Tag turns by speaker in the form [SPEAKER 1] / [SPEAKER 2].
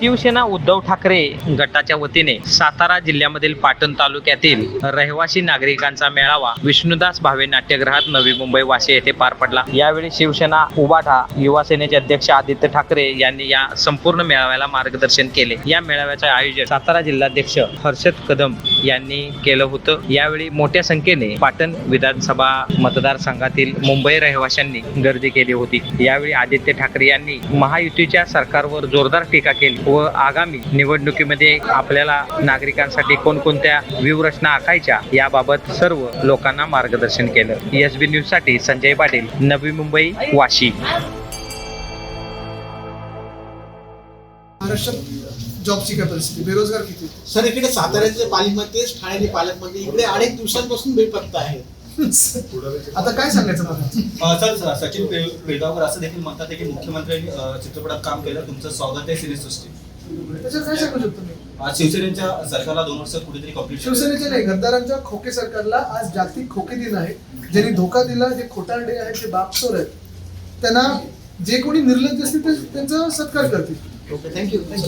[SPEAKER 1] शिवसेना उद्धव ठाकरे गटाच्या वतीने सातारा जिल्ह्यामधील पाटण तालुक्यातील रहिवासी नागरिकांचा मेळावा विष्णुदास भावे नाट्यगृहात नवी मुंबई वाशी येथे पार पडला. यावेळी शिवसेना उबाठा युवा सेनेचे अध्यक्ष आदित्य ठाकरे यांनी या संपूर्ण मेळाव्याला मार्गदर्शन केले. या मेळाव्याचे आयोजन सातारा जिल्हाध्यक्ष हर्षद कदम यांनी केलं होतं. यावेळी मोठ्या संख्येने पाटण विधानसभा मतदारसंघातील मुंबई रहिवाशांनी गर्दी केली होती. यावेळी आदित्य ठाकरे यांनी महायुतीच्या सरकारवर जोरदार टीका केली. व आगामी निवडणुकीमध्ये आपल्याला नागरिकांसाठी कोणकोणत्या व्यूहरचना आखायच्या याबाबत सर्व लोकांना मार्गदर्शन केलं. एस बी न्यूजसाठी संजय पाटील नवी मुंबई वाशी.
[SPEAKER 2] महाराष्ट्रात जॉबची काय परिस्थिती बेरोजगार किती?
[SPEAKER 3] सर इकडे साताऱ्याचे पालकमंत्री ठाण्याचे पालकमध्ये इकडे अनेक दिवसांपासून बेपत्ता आहे.
[SPEAKER 2] आता काय सांगायचं मला?
[SPEAKER 4] सर सचिन पे- पेडगावकर असं देखील म्हणतात की मुख्यमंत्र्यांनी चित्रपटात काम केलं तुमचं स्वागत आहे सिनेसृष्टी
[SPEAKER 2] त्याच्यात काय सांगू शकतो मी?
[SPEAKER 4] आज शिवसेनेच्या सरकारला दोन वर्ष कुठेतरी कंप्लीट
[SPEAKER 2] शिवसेनेचे नाही गद्दारांच्या खोके सरकारला आज जागतिक खोके दिन आहे. ज्यांनी धोका दिला जे खोटारडे आहेत जे बापसोर आहेत त्यांना जे कोणी निर्लज्ज असतील ते त्यांचा सत्कार करतील.
[SPEAKER 3] Okay thank you thank you